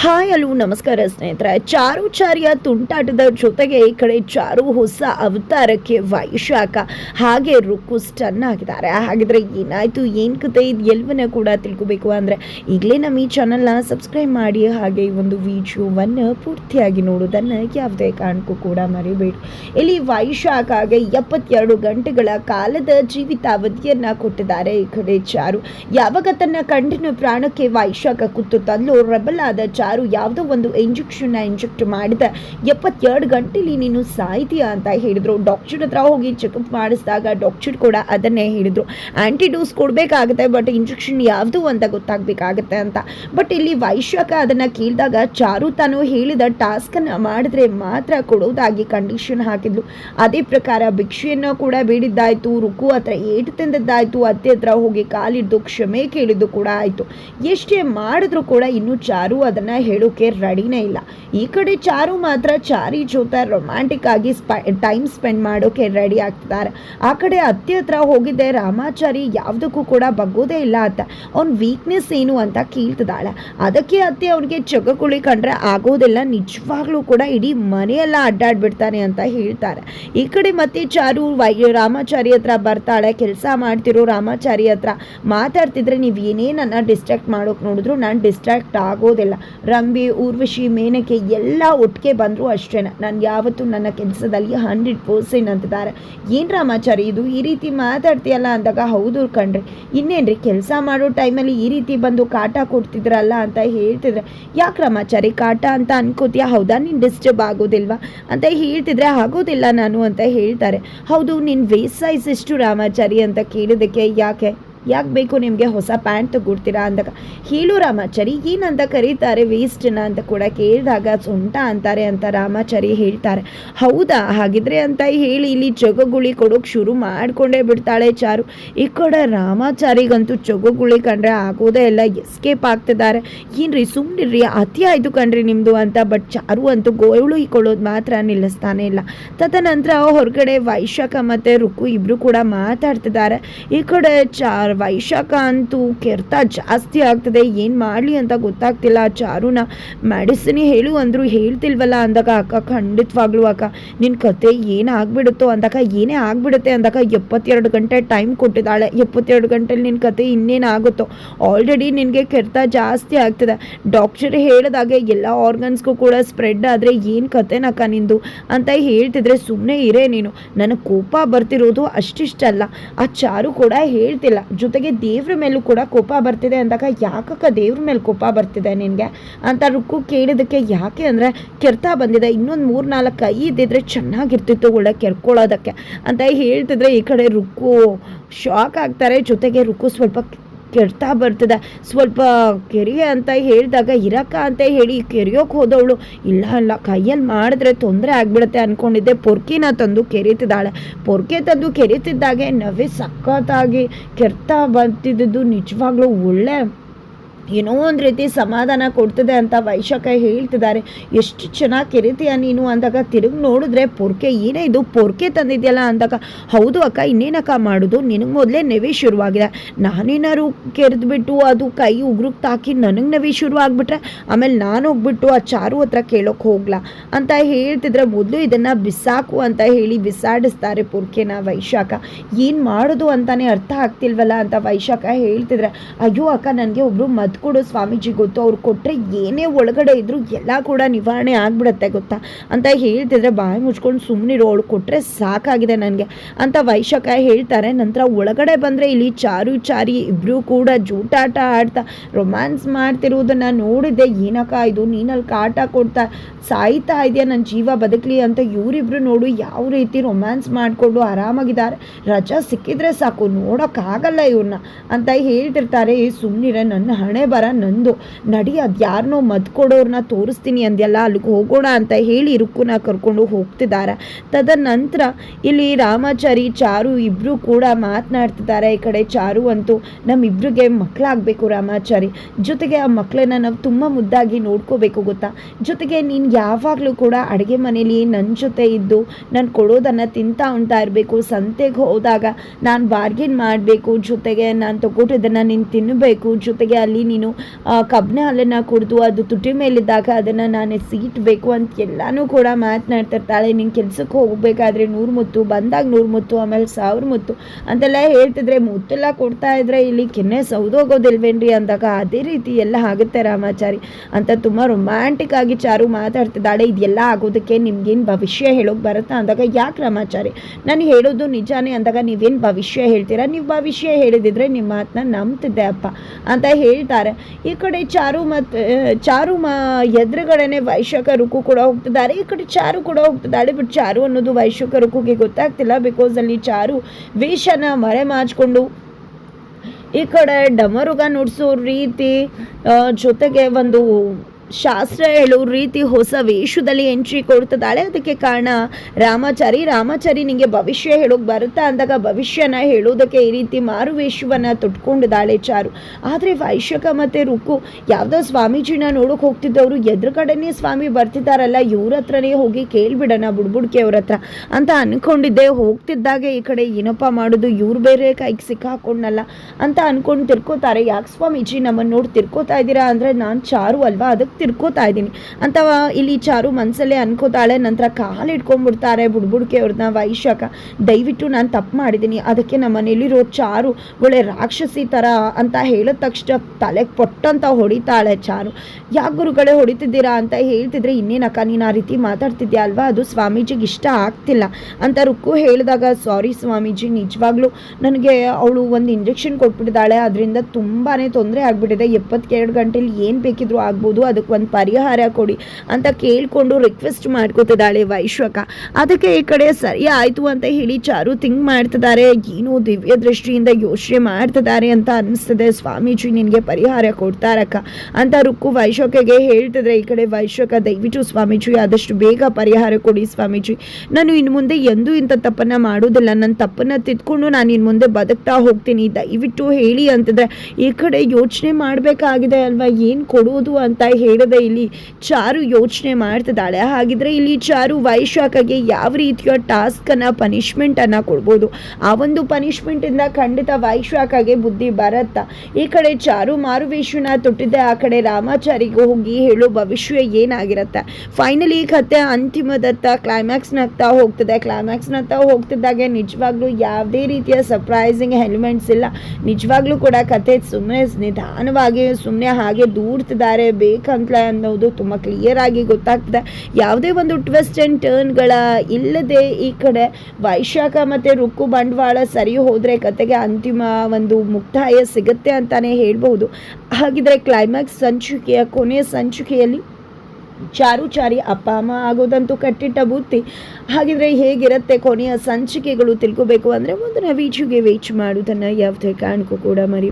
Hi, hello, ನಮಸ್ಕಾರ ಸ್ನೇಹಿತರೆ. ಚಾರು ಚಾರಿಯ ತುಂಟಾಟದ ಜೊತೆಗೆ ಈ ಕಡೆ ಚಾರು ಹೊಸ ಅವತಾರಕ್ಕೆ ವೈಶಾಖ ಹಾಗೆ ರುಕ್ಕು ಸ್ಟನ್ ಆಗಿದ್ದಾರೆ. ಹಾಗಿದ್ರೆ ಏನಾಯ್ತು, ಏನ್ ಕತೆ, ಇದು ಕೂಡ ತಿಳ್ಕೊಬೇಕು ಅಂದ್ರೆ ಈಗಲೇ ನಮ್ಮ ಈ ಚಾನಲ್ನ ಸಬ್ಸ್ಕ್ರೈಬ್ ಮಾಡಿ, ಹಾಗೆ ಈ ಒಂದು ವಿಡಿಯೋವನ್ನು ಪೂರ್ತಿಯಾಗಿ ನೋಡೋದನ್ನು ಯಾವುದೇ ಕಾರಣಕ್ಕೂ ಕೂಡ ಮರಿಬೇಡಿ. ಇಲ್ಲಿ ವೈಶಾಖಗೆ ಎಪ್ಪತ್ತೆರಡು ಗಂಟೆಗಳ ಕಾಲದ ಜೀವಿತಾವಧಿಯನ್ನ ಕೊಟ್ಟಿದ್ದಾರೆ ಈ ಕಡೆ ಚಾರು. ಯಾವಾಗ ತನ್ನ ಕಂಡಿನ ಪ್ರಾಣಕ್ಕೆ ವೈಶಾಖ ಕುತ್ತು ತಂದು ರೆಬಲ್ ಆದ ಚಾರು ಯಾವುದೋ ಒಂದು ಇಂಜೆಕ್ಷನ್ನ ಇಂಜೆಕ್ಟ್ ಮಾಡಿದ. ಎಪ್ಪತ್ತೆರಡು ಗಂಟೆಲಿ ನೀನು ಸಾಯ್ತೀಯ ಅಂತ ಹೇಳಿದ್ರು. ಡಾಕ್ಟರ್ ಹತ್ರ ಹೋಗಿ ಚೆಕಪ್ ಮಾಡಿಸಿದಾಗ ಡಾಕ್ಟರ್ ಕೂಡ ಅದನ್ನೇ ಹೇಳಿದ್ರು. ಆಂಟಿಡೋಸ್ ಕೊಡಬೇಕಾಗುತ್ತೆ ಬಟ್ ಇಂಜೆಕ್ಷನ್ ಯಾವುದು ಅಂತ ಗೊತ್ತಾಗಬೇಕಾಗತ್ತೆ ಅಂತ. ಬಟ್ ಇಲ್ಲಿ ವೈಶಾಖ ಅದನ್ನು ಕೇಳಿದಾಗ ಚಾರು ತಾನು ಹೇಳಿದ ಟಾಸ್ಕನ್ನು ಮಾಡಿದ್ರೆ ಮಾತ್ರ ಕೊಡೋದಾಗಿ ಕಂಡೀಷನ್ ಹಾಕಿದ್ಲು. ಅದೇ ಪ್ರಕಾರ ಭಿಕ್ಷೆಯನ್ನು ಕೂಡ ಬೇಡಿದ್ದಾಯಿತು. ರುಕು ಹತ್ರ ಏಟು ತಂದದ್ದಾಯಿತು. ಅತ್ತೆ ಹತ್ರ ಹೋಗಿ ಕಾಲಿಡ್ದು ಕ್ಷಮೆ ಕೇಳಿದ್ದು ಕೂಡ ಆಯಿತು. ಎಷ್ಟೇ ಮಾಡಿದ್ರು ಕೂಡ ಇನ್ನೂ ಚಾರು ಅದನ್ನು ಹೇಳೋಕೆ ರೆಡಿನೇ ಇಲ್ಲ. ಈ ಕಡೆ ಚಾರು ಮಾತ್ರ ಚಾರಿ ಜೊತೆ ರೊಮ್ಯಾಂಟಿಕ್ ಆಗಿ ಟೈಮ್ ಸ್ಪೆಂಡ್ ಮಾಡೋಕೆ ರೆಡಿ ಆಗ್ತಿದ್ದಾರೆ. ಆ ಕಡೆ ಅತ್ತೆ ಹತ್ರ ಹೋಗಿದ್ದೆ, ರಾಮಾಚಾರಿ ಯಾವುದಕ್ಕೂ ಕೂಡ ಬಗ್ಗೋದೇ ಇಲ್ಲ ಅಂತ. ಅವ್ನ ವೀಕ್ನೆಸ್ ಏನು ಅಂತ ಕೇಳ್ತಿದ್ದಾಳೆ. ಅದಕ್ಕೆ ಅತ್ತೆ ಅವ್ನಿಗೆ ಚಗಕುಳಿ ಕಂಡ್ರೆ ಆಗೋದಿಲ್ಲ, ನಿಜವಾಗ್ಲೂ ಕೂಡ ಇಡೀ ಮನೆಯೆಲ್ಲ ಅಡ್ಡಾಡ್ಬಿಡ್ತಾನೆ ಅಂತ ಹೇಳ್ತಾರೆ. ಈ ಕಡೆ ಮತ್ತೆ ಚಾರು ವೈ, ರಾಮಾಚಾರಿ ಹತ್ರ ಬರ್ತಾಳೆ, ಕೆಲಸ ಮಾಡ್ತಿರೋ ರಾಮಾಚಾರಿ ಹತ್ರ ಮಾತಾಡ್ತಿದ್ರೆ ನೀವು ಏನೇ ನನ್ನ ಡಿಸ್ಟ್ರಾಕ್ಟ್ ಮಾಡೋಕೆ ನೋಡಿದ್ರು ನಾನು ಡಿಸ್ಟ್ರಾಕ್ಟ್ ಆಗೋದಿಲ್ಲ. ರಂಬಿ, ಊರ್ವಶಿ, ಮೇನಕೆ ಎಲ್ಲ ಒಟ್ಟಿಗೆ ಬಂದರೂ ಅಷ್ಟೇ. ನಾನು ಯಾವತ್ತೂ ನನ್ನ ಕೆಲಸದಲ್ಲಿ ಹಂಡ್ರೆಡ್ ಪರ್ಸೆಂಟ್ ಅಂತಿದ್ದಾರೆ. ಏನು ರಾಮಾಚಾರಿ ಇದು? ಈ ರೀತಿ ಮಾತಾಡ್ತೀಯಲ್ಲ ಅಂದಾಗ ಹೌದು ಕಣ್ರಿ. ರೀ ಕೆಲಸ ಮಾಡೋ ಟೈಮಲ್ಲಿ ಈ ರೀತಿ ಬಂದು ಕಾಟ ಕೊಡ್ತಿದ್ರಲ್ಲ ಅಂತ ಹೇಳ್ತಿದ್ರೆ, ಯಾಕೆ ರಾಮಾಚಾರಿ ಕಾಟ ಅಂತ ಅನ್ಕೋತೀಯ? ಹೌದಾ? ನೀನು ಡಿಸ್ಟರ್ಬ್ ಆಗೋದಿಲ್ವಾ? ಅಂತ ಹೇಳ್ತಿದ್ರೆ ಆಗೋದಿಲ್ಲ ನಾನು ಅಂತ ಹೇಳ್ತಾರೆ. ಹೌದು ನಿನ್ನ ವೇಸ್ ಸೈಜ್ ಎಷ್ಟು ರಾಮಾಚಾರಿ ಅಂತ ಕೇಳಿದ್ದಕ್ಕೆ ಯಾಕೆ? ಯಾಕೆ ಬೇಕು ನಿಮಗೆ ಹೊಸ ಪ್ಯಾಂಟ್ ತಗೊಡ್ತೀರಾ ಅಂದಾಗ ಹೇಳು ರಾಮಾಚಾರಿ, ಏನಂತ ಕರೀತಾರೆ ವೇಸ್ಟ್ನ ಅಂತ ಕೂಡ ಕೇಳಿದಾಗ ಸೊಂಟ ಅಂತಾರೆ ಅಂತ ರಾಮಾಚಾರಿ ಹೇಳ್ತಾರೆ. ಹೌದಾ? ಹಾಗಿದ್ರೆ ಅಂತ ಹೇಳಿ ಇಲ್ಲಿ ಜಗಗುಳಿ ಕೊಡೋಕೆ ಶುರು ಮಾಡಿಕೊಂಡೇ ಬಿಡ್ತಾಳೆ ಚಾರು. ಈ ಕಡೆ ರಾಮಾಚಾರಿಗಂತೂ ಜಗಗುಳಿ ಕಂಡ್ರೆ ಆಗೋದೇ ಎಲ್ಲ ಎಸ್ಕೇಪ್ ಆಗ್ತಿದ್ದಾರೆ. ಏನ್ರಿ ಸುಮ್ಮನಿರ್ರಿ ಅತಿ ಆಯಿತು ಕಣ್ರಿ ನಿಮ್ಮದು ಅಂತ ಬಟ್ ಚಾರು ಅಂತೂ ಗೋಳು ಇಕ್ಕೊಳ್ಳೋದು ಮಾತ್ರ ನಿಲ್ಲಿಸ್ತಾನೆ ಇಲ್ಲ. ತದನಂತರ ಹೊರಗಡೆ ವೈಶಾಖ ಮತ್ತು ರುಕು ಇಬ್ಬರು ಕೂಡ ಮಾತಾಡ್ತಿದ್ದಾರೆ. ಈ ಕಡೆ ಚಾರ್ ವೈಶಾಖ ಅಂತೂ ಕೆರ್ತ ಜಾಸ್ತಿ ಆಗ್ತದೆ, ಏನು ಮಾಡಲಿ ಅಂತ ಗೊತ್ತಾಗ್ತಿಲ್ಲ. ಚಾರುನ ಮೆಡಿಸಿನ್ ಹೇಳು ಅಂದರು, ಹೇಳ್ತಿಲ್ವಲ್ಲ ಅಂದಾಗ, ಅಕ್ಕ, ಖಂಡಿತವಾಗ್ಲೂ ಅಕ್ಕ ನಿನ್ನ ಕತೆ ಏನಾಗ್ಬಿಡುತ್ತೋ ಅಂದಾಗ, ಏನೇ ಆಗ್ಬಿಡುತ್ತೆ ಅಂದಾಗ, ಎಪ್ಪತ್ತೆರಡು ಗಂಟೆ ಟೈಮ್ ಕೊಟ್ಟಿದ್ದಾಳೆ. ಎಪ್ಪತ್ತೆರಡು ಗಂಟೆಲಿ ನಿನ್ನ ಕತೆ ಇನ್ನೇನು ಆಗುತ್ತೋ? ಆಲ್ರೆಡಿ ನಿನಗೆ ಕೆರ್ತ ಜಾಸ್ತಿ ಆಗ್ತದೆ. ಡಾಕ್ಟರ್ ಹೇಳಿದಾಗೆ ಎಲ್ಲ ಆರ್ಗನ್ಸ್ಗೂ ಕೂಡ ಸ್ಪ್ರೆಡ್ ಆದರೆ ಏನು ಕತೆನಕ್ಕ ನಿಂದು? ಅಂತ ಹೇಳ್ತಿದ್ರೆ ಸುಮ್ಮನೆ ಇರೇ ನೀನು. ನನಗೆ ಕೋಪ ಬರ್ತಿರೋದು ಅಷ್ಟಿಷ್ಟಲ್ಲ. ಆ ಚಾರು ಕೂಡ ಹೇಳ್ತಿಲ್ಲ. ಜೊತೆಗೆ ದೇವ್ರ ಮೇಲೂ ಕೂಡ ಕೋಪ ಬರ್ತಿದೆ ಅಂದಾಗ ಯಾಕಕ್ಕ ದೇವ್ರ ಮೇಲೆ ಕೋಪ ಬರ್ತಿದೆ ನಿನಗೆ ಅಂತ ರುಕ್ಕು ಕೇಳಿದಕ್ಕೆ ಯಾಕೆ ಅಂದರೆ ಕೆರ್ತಾ ಬಂದಿದೆ. ಇನ್ನೊಂದು ಮೂರು ನಾಲ್ಕು ಐ ಇದ್ದಿದ್ರೆ ಚೆನ್ನಾಗಿರ್ತಿತ್ತು ಒಳ್ಳೆ ಕೆರ್ಕೊಳ್ಳೋದಕ್ಕೆ ಅಂತ ಹೇಳ್ತಿದ್ರೆ ಈ ಕಡೆ ರುಕ್ಕು ಶಾಕ್ ಆಗ್ತಾರೆ. ಜೊತೆಗೆ ರುಕ್ಕು ಸ್ವಲ್ಪ ಕೆಡ್ತಾ ಬರ್ತದೆ. ಸ್ವಲ್ಪ ಕೆರಿ ಅಂತ ಹೇಳಿದಾಗ ಇರಕ್ಕ ಅಂತ ಹೇಳಿ ಕೆರೆಯೋಕೆ ಹೋದವಳು. ಇಲ್ಲ ಅಲ್ಲ, ಕೈಯಲ್ಲಿ ಮಾಡಿದ್ರೆ ತೊಂದರೆ ಆಗಿಬಿಡುತ್ತೆ ಅಂದ್ಕೊಂಡಿದ್ದೆ ಪೊರ್ಕಿನ ತಂದು ಕೆರೀತಿದ್ದಾಳೆ. ಪೊರ್ಕೆ ತಂದು ಕೆರೀತಿದ್ದಾಗೆ ನವೆ ಸಖತ್ತಾಗಿ ಕೆರ್ತಾ ಬರ್ತಿದ್ದು ನಿಜವಾಗ್ಲೂ ಒಳ್ಳೆ ಏನೋ ಒಂದು ರೀತಿ ಸಮಾಧಾನ ಕೊಡ್ತದೆ ಅಂತ ವೈಶಾಖ ಹೇಳ್ತಿದ್ದಾರೆ. ಎಷ್ಟು ಚೆನ್ನಾಗಿ ಕೆರಿತೀಯ ನೀನು ಅಂದಾಗ, ತಿರುಗಿ ನೋಡಿದ್ರೆ ಪೊರ್ಕೆ ಏನೇ ಇದು, ಪೊರ್ಕೆ ತಂದಿದ್ಯಲ್ಲ ಅಂದಾಗ, ಹೌದು ಅಕ್ಕ, ಇನ್ನೇನಕ್ಕ ಮಾಡೋದು? ನಿನಗೆ ಮೊದಲೇ ನೆವೆ ಶುರುವಾಗಿದೆ. ನಾನೇನಾದ್ರು ಕೆರೆದ್ಬಿಟ್ಟು ಅದು ಕೈ ಉಗ್ರಕ್ಕೆ ತಾಕಿ ನನಗೆ ನೆವೆ ಶುರು ಆಗಿಬಿಟ್ರೆ ಆಮೇಲೆ ನಾನು ಹೋಗ್ಬಿಟ್ಟು ಆ ಚಾರು ಹತ್ರ ಕೇಳೋಕೆ ಹೋಗ್ಲಾ? ಅಂತ ಹೇಳ್ತಿದ್ರೆ ಮೊದಲು ಇದನ್ನು ಬಿಸಾಕು ಅಂತ ಹೇಳಿ ಬಿಸಾಡಿಸ್ತಾರೆ ಪೊರ್ಕೆನ ವೈಶಾಖ. ಏನು ಮಾಡೋದು ಅಂತಾನೆ ಅರ್ಥ ಆಗ್ತಿಲ್ವಲ್ಲ ಅಂತ ವೈಶಾಖ ಹೇಳ್ತಿದ್ರೆ, ಅಯ್ಯೋ ಅಕ್ಕ, ನನಗೆ ಒಬ್ಬರು ಕೊಡೋ ಸ್ವಾಮೀಜಿ, ಗೊತ್ತು ಅವ್ರು ಕೊಟ್ಟರೆ ಏನೇ ಒಳಗಡೆ ಇದ್ದರೂ ಎಲ್ಲ ಕೂಡ ನಿವಾರಣೆ ಆಗ್ಬಿಡತ್ತೆ, ಗೊತ್ತಾ? ಅಂತ ಹೇಳ್ತಿದ್ರೆ ಬಾಯಿ ಮುಚ್ಕೊಂಡು ಸುಮ್ಮನಿರೋ ಅವಳು ಕೊಟ್ಟರೆ ಸಾಕಾಗಿದೆ ನನಗೆ. ಅಂತ ವೈಶಾಖ ಹೇಳ್ತಾರೆ. ನಂತರ ಒಳಗಡೆ ಬಂದರೆ ಇಲ್ಲಿ ಚಾರು ಚಾರಿ ಇಬ್ಬರೂ ಕೂಡ ಜೂಟಾಟ ಆಡ್ತಾ, ರೊಮ್ಯಾನ್ಸ್ ಮಾಡ್ತಿರೋದನ್ನು ನೋಡಿದ್ದೆ. ಏನಕ್ಕ ಇದು? ನೀನಲ್ಲಿ ಕಾಟ ಕೊಡ್ತಾ ಸಾಯ್ತಾ ಇದೆಯಾ ನನ್ನ ಜೀವ ಬದುಕಲಿ ಅಂತ ಇವರಿಬ್ರು ನೋಡು ಯಾವ ರೀತಿ ರೊಮ್ಯಾನ್ಸ್ ಮಾಡಿಕೊಂಡು ಆರಾಮಾಗಿದ್ದಾರೆ. ರಜಾ ಸಿಕ್ಕಿದ್ರೆ ಸಾಕು, ನೋಡೋಕ್ಕಾಗಲ್ಲ ಇವ್ರನ್ನ ಅಂತ ಹೇಳ್ತಿರ್ತಾರೆ. ಸುಮ್ಮನಿರೆ ನನ್ನ ಹಣೆ ಬರ ನಂದು. ನಡಿ, ಅದು ಯಾರನ್ನೋ ಮದ್ದು ಕೊಡೋರನ್ನ ತೋರಿಸ್ತೀನಿ ಅಂದ್ಯಲ್ಲ, ಅಲ್ಲಿಗೆ ಹೋಗೋಣ ಅಂತ ಹೇಳಿ ರುಕ್ಕುನ ಕರ್ಕೊಂಡು ಹೋಗ್ತಿದ್ದಾರೆ ತದನಂತರ ಇಲ್ಲಿ ರಾಮಾಚಾರಿ, ಚಾರು ಇಬ್ಬರು ಕೂಡ ಮಾತನಾಡ್ತಿದ್ದಾರೆ ಈ ಕಡೆ ಚಾರು ಅಂತೂ ನಮ್ಮಿಬ್ರಿಗೆ ಮಕ್ಕಳಾಗಬೇಕು ರಾಮಾಚಾರಿ. ಜೊತೆಗೆ ಆ ಮಕ್ಕಳನ್ನ ನಾವು ತುಂಬ ಮುದ್ದಾಗಿ ನೋಡ್ಕೋಬೇಕು ಗೊತ್ತಾ? ಜೊತೆಗೆ ನೀನು ಯಾವಾಗಲೂ ಕೂಡ ಅಡುಗೆ ಮನೇಲಿ ನನ್ನ ಜೊತೆ ಇದ್ದು ನಾನು ಕೊಡೋದನ್ನು ತಿಂತಾ ಉಂಟಾ ಇರಬೇಕು. ಸಂತೆಗೆ ಹೋದಾಗ ನಾನು ಬಾರ್ಗೇನ್ ಮಾಡಬೇಕು. ಜೊತೆಗೆ ನಾನು ತಗೊಟ್ಟಿದ್ದನ್ನು ನೀನು ತಿನ್ನಬೇಕು ಜೊತೆಗೆ ಅಲ್ಲಿ ನೀನು ಕಬ್ಬಿನ ಹಾಲನ್ನು ಕುಡಿದು ಅದು ತುಟಿ ಮೇಲಿದ್ದಾಗ ಅದನ್ನು ನಾನು ಸೀಟ್ ಬೇಕು ಅಂತ ಎಲ್ಲನೂ ಕೂಡ ಮಾತನಾಡ್ತಿರ್ತಾಳೆ ನಿಂಗೆ ಕೆಲಸಕ್ಕೆ ಹೋಗಬೇಕಾದ್ರೆ ನೂರು ಮುತ್ತು, ಬಂದಾಗ ನೂರು ಮುತ್ತು, ಆಮೇಲೆ ಸಾವಿರ ಮುತ್ತು ಅಂತೆಲ್ಲ ಹೇಳ್ತಿದ್ರೆ ಮುತ್ತೆಲ್ಲ ಕೊಡ್ತಾ ಇದ್ರೆ ಇಲ್ಲಿ ಕೆನ್ನೆ ಸೌದೋಗೋದಿಲ್ವೇನ್ರಿ ಅಂದಾಗ, ಅದೇ ರೀತಿ ಎಲ್ಲ ಆಗುತ್ತೆ ರಾಮಾಚಾರಿ. ಅಂತ ತುಂಬ ರೊಮ್ಯಾಂಟಿಕ್ ಆಗಿ ಚಾರು ಮಾತಾಡ್ತಿದ್ದಾಳೆ. ಇದೆಲ್ಲ ಆಗೋದಕ್ಕೆ ನಿಮ್ಗೇನು ಭವಿಷ್ಯ ಹೇಳೋಕೆ ಬರುತ್ತಾ ಅಂದಾಗ, ಯಾಕೆ ರಾಮಾಚಾರಿ? ನಾನು ಹೇಳೋದು ನಿಜಾನೇ ಅಂದಾಗ ನೀವೇನು ಭವಿಷ್ಯ ಹೇಳ್ತೀರಾ? ನೀವು ಭವಿಷ್ಯ ಹೇಳಿದಿದ್ರೆ ನಿಮ್ಮ ಮಾತನ್ನ ನಂಬ್ತಿದ್ದೆ ಅಪ್ಪ ಅಂತ ಹೇಳ್ತಾರೆ ಈ ಕಡೆ ಚಾರು ಮತ್ತು ಚಾರು ಮಾ, ಎದುರುಗಡೆನೆ ವೈಶಾಖ ರುಕು ಕೂಡ ಹೋಗ್ತಿದ್ದಾರೆ. ಈ ಕಡೆ ಚಾರು ಕೂಡ ಹೋಗ್ತಿದ್ದಾಳೆ ಬಟ್ ಚಾರು ಅನ್ನೋದು ವೈಶಾಖ ರುಕುಗೆ ಗೊತ್ತಾಗ್ತಿಲ್ಲ ಬಿಕಾಸ್ ಅಲ್ಲಿ ಚಾರು ವೇಷನ ಮರೆ ಮಾಚ್ಕೊಂಡು ಈ ಕಡೆ ಡಮರುಗ ನುಡಿಸೋ ರೀತಿ ಜೊತೆಗೆ ಒಂದು ಶಾಸ್ತ್ರ ಹೇಳೋ ರೀತಿ ಹೊಸ ವೇಷದಲ್ಲಿ ಎಂಟ್ರಿ ಕೊಡ್ತಿದ್ದಾಳೆ. ಅದಕ್ಕೆ ಕಾರಣ ರಾಮಾಚಾರಿ ರಾಮಾಚಾರಿ ನಿಮಗೆ ಭವಿಷ್ಯ ಹೇಳೋಕೆ ಬರುತ್ತಾ ಅಂದಾಗ ಭವಿಷ್ಯನ ಹೇಳೋದಕ್ಕೆ ಈ ರೀತಿ ಮಾರು ವೇಷವನ್ನು ತೊಟ್ಕೊಂಡಿದ್ದಾಳೆ ಚಾರು. ಆದರೆ ವೈಶಕ ಮತ್ತು ರುಕು ಯಾವುದೋ ಸ್ವಾಮೀಜಿನ ನೋಡೋಕೆ ಹೋಗ್ತಿದ್ದವರು ಎದುರುಗಡೆನೇ ಸ್ವಾಮಿ ಬರ್ತಿದ್ದಾರಲ್ಲ, ಇವ್ರ ಹತ್ರನೇ ಹೋಗಿ ಕೇಳಿಬಿಡೋಣ ಬುಡ್ಬುಡ್ಕೆ ಅವ್ರ ಹತ್ರ ಅಂತ ಅಂದ್ಕೊಂಡಿದ್ದೆ ಹೋಗ್ತಿದ್ದಾಗೆ ಈ ಕಡೆ ಏನಪ್ಪ ಮಾಡೋದು, ಇವ್ರು ಬೇರೆ ಕೈಗೆ ಸಿಕ್ಕಾಕೊಂಡಲ್ಲ ಅಂತ ಅಂದ್ಕೊಂಡು ತಿರ್ಕೋತಾರೆ. ಯಾಕೆ ಸ್ವಾಮೀಜಿ ನಮ್ಮನ್ನು ನೋಡಿ ತಿರ್ಕೋತಾ ಇದ್ದೀರಾ ಅಂದರೆ ನಾನು ಚಾರು ಅಲ್ವಾ? ಅದಕ್ಕೆ ತಿರ್ಕೋತಾ ಇದ್ದೀನಿ. ಅಂತ ಇಲ್ಲಿ ಚಾರು ಮನಸ್ಸಲ್ಲೇ ಅನ್ಕೋತಾಳೆ, ನಂತರ ಕಾಲು ಇಟ್ಕೊಂಡ್ಬಿಡ್ತಾರೆ ಬುಡ್ಬುಡ್ಕೆ ಅವ್ರನ್ನ ವೈಶಾಖ. ದಯವಿಟ್ಟು ನಾನು ತಪ್ಪು ಮಾಡಿದ್ದೀನಿ. ಅದಕ್ಕೆ ನಮ್ಮ ಮನೇಲಿರೋ ಚಾರು ಒಳ್ಳೆ ರಾಕ್ಷಸಿ ಥರ ಅಂತ ಹೇಳಿದ ತಕ್ಷಣ ತಲೆಗೆ ಪೊಟ್ಟಂತ ಹೊಡಿತಾಳೆ ಚಾರು. ಯಾಕೆ ಗುರುಗಳೇ ಹೊಡಿತಿದ್ದೀರಾ ಅಂತ ಹೇಳ್ತಿದ್ರೆ, ಇನ್ನೇನಕ್ಕ, ನೀನು ಆ ರೀತಿ ಮಾತಾಡ್ತಿದ್ಯಾ ಅಲ್ವಾ? ಅದು ಸ್ವಾಮೀಜಿಗೆ ಇಷ್ಟ ಆಗ್ತಿಲ್ಲ. ಅಂತ ರುಕ್ಕು ಹೇಳಿದಾಗ, ಸಾರಿ ಸ್ವಾಮೀಜಿ, ನಿಜವಾಗ್ಲೂ ನನಗೆ ಅವಳು ಒಂದು ಇಂಜೆಕ್ಷನ್ ಕೊಟ್ಬಿಟ್ಟಿದ್ದಾಳೆ. ಅದರಿಂದ ತುಂಬಾ ತೊಂದರೆ ಆಗಿಬಿಟ್ಟಿದೆ. ಎಪ್ಪತ್ತೆರಡು ಗಂಟೆಲಿ ಏನು ಬೇಕಿದ್ರೂ ಆಗ್ಬೋದು. ಅದಕ್ಕೆ ಒಂದು ಪರಿಹಾರ ಕೊಡಿ ಅಂತ ಕೇಳಿಕೊಂಡು ರಿಕ್ವೆಸ್ಟ್ ಮಾಡ್ಕೋತಿದ್ದಾಳೆ ವೈಶ್ವಕ. ಅದಕ್ಕೆ ಈ ಕಡೆ ಸರಿ ಆಯಿತು ಅಂತ ಹೇಳಿ ಚಾರು ಥಿಂಕ್ ಮಾಡ್ತಿದ್ದಾರೆ. ಏನೋ ದಿವ್ಯ ದೃಷ್ಟಿಯಿಂದ ಯೋಚನೆ ಮಾಡ್ತಿದ್ದಾರೆ ಅಂತ ಅನಿಸ್ತದೆ. ಸ್ವಾಮೀಜಿ ನಿನಗೆ ಪರಿಹಾರ ಕೊಡ್ತಾರಕ್ಕ ಅಂತ ರುಕ್ಕು ವೈಶ್ವಕಗೆ ಹೇಳ್ತಿದ್ರೆ ಈ ಕಡೆ ವೈಶ್ವಕ, ದಯವಿಟ್ಟು ಸ್ವಾಮೀಜಿ ಆದಷ್ಟು ಬೇಗ ಪರಿಹಾರ ಕೊಡಿ ಸ್ವಾಮೀಜಿ. ನಾನು ಇನ್ನು ಮುಂದೆ ಎಂದೂ ಇಂಥ ತಪ್ಪನ್ನ ಮಾಡೋದಿಲ್ಲ. ನನ್ನ ತಪ್ಪನ್ನ ತಿದ್ಕೊಂಡು ನಾನು ಇನ್ನು ಮುಂದೆ ಬದುಕ್ತಾ ಹೋಗ್ತೀನಿ. ದಯವಿಟ್ಟು ಹೇಳಿ ಅಂತಿದ್ರೆ ಈ ಕಡೆ ಯೋಚನೆ ಮಾಡಬೇಕಾಗಿದೆ ಅಲ್ವಾ? ಏನು ಕೊಡೋದು ಅಂತ ಹೇಳಿದೆ ಇಲ್ಲಿ ಚಾರು ಯೋಚನೆ ಮಾಡ್ತಿದ್ದಾಳೆ. ಹಾಗಿದ್ರೆ ಇಲ್ಲಿ ಚಾರು ವೈಶಾಖಗೆ ಯಾವ ರೀತಿಯ ಟಾಸ್ಕನ್ನು ಪನಿಷ್ಮೆಂಟನ್ನು ಕೊಡ್ಬೋದು? ಆ ಒಂದು ಪನಿಷ್ಮೆಂಟಿಂದ ಖಂಡಿತ ವೈಶಾಖಗೆ ಬುದ್ಧಿ ಬರತ್ತಾ. ಈ ಕಡೆ ಚಾರು ಮಾರುವೇಶನ ತೊಟ್ಟಿದ್ದೆ ಆ ಕಡೆ ರಾಮಾಚಾರಿಗೆ ಹೋಗಿ ಹೇಳೋ, ಭವಿಷ್ಯ ಏನಾಗಿರುತ್ತೆ? ಫೈನಲಿ ಕತೆ ಅಂತಿಮದತ್ತ ಕ್ಲೈಮ್ಯಾಕ್ಸ್ನತ್ತ ಹೋಗ್ತದೆ. ಕ್ಲೈಮ್ಯಾಕ್ಸ್ನತ್ತ ಹೋಗ್ತಿದ್ದಾಗೆ ನಿಜವಾಗ್ಲೂ ಯಾವುದೇ ರೀತಿಯ ಸರ್ಪ್ರೈಸಿಂಗ್ ಎಲಿಮೆಂಟ್ಸ್ ಇಲ್ಲ. ನಿಜವಾಗ್ಲೂ ಕೂಡ ಕತೆ ಸುಮ್ಮನೆ ನಿಧಾನವಾಗಿ ಸುಮ್ಮನೆ ಹಾಗೆ ದೂಡ್ತಿದ್ದಾರೆ ಬೇಕಂತಲೇ ಅನ್ನೋದು ತುಂಬ ಕ್ಲಿಯರ್ ಆಗಿ ಗೊತ್ತಾಗ್ತದೆ. ಯಾವುದೇ ಒಂದು ಟ್ವಿಸ್ಟ್ ಆ್ಯಂಡ್ ಟರ್ನ್ಗಳ ಇಲ್ಲದೆ ಈ ಕಡೆ ವೈಶಾಖ ಮತ್ತು ರುಕ್ಕು ಬಂಡವಾಳ ಸರಿ ಹೋದರೆ ಕತೆಗೆ ಅಂತಿಮ ಒಂದು ಮುಕ್ತಾಯ ಸಿಗುತ್ತೆ ಅಂತಾನೆ ಹೇಳ್ಬೋದು ಹಾಗಿದ್ರೆ ಕ್ಲೈಮ್ಯಾಕ್ಸ್ ಸಂಚಿಕೆಯ ಕೊನೆಯ ಸಂಚಿಕೆಯಲ್ಲಿ ಚಾರು ಚಾರಿ ಅಪ್ಪ, ಅಮ್ಮ ಆಗೋದಂತೂ ಕಟ್ಟಿಟ್ಟ ಬುತ್ತಿ. ಹಾಗಿದ್ರೆ ಹೇಗಿರುತ್ತೆ ಕೊನೆಯ ಸಂಚಿಕೆಗಳು ತಿಳ್ಕೋಬೇಕು ಅಂದರೆ ಒಂದು ವೀಚುಗೆ ವೇಚ್ ಮಾಡೋದನ್ನು ಯಾವುದೇ ಕಾರಣಕ್ಕೂ ಕೂಡ ಮರಿ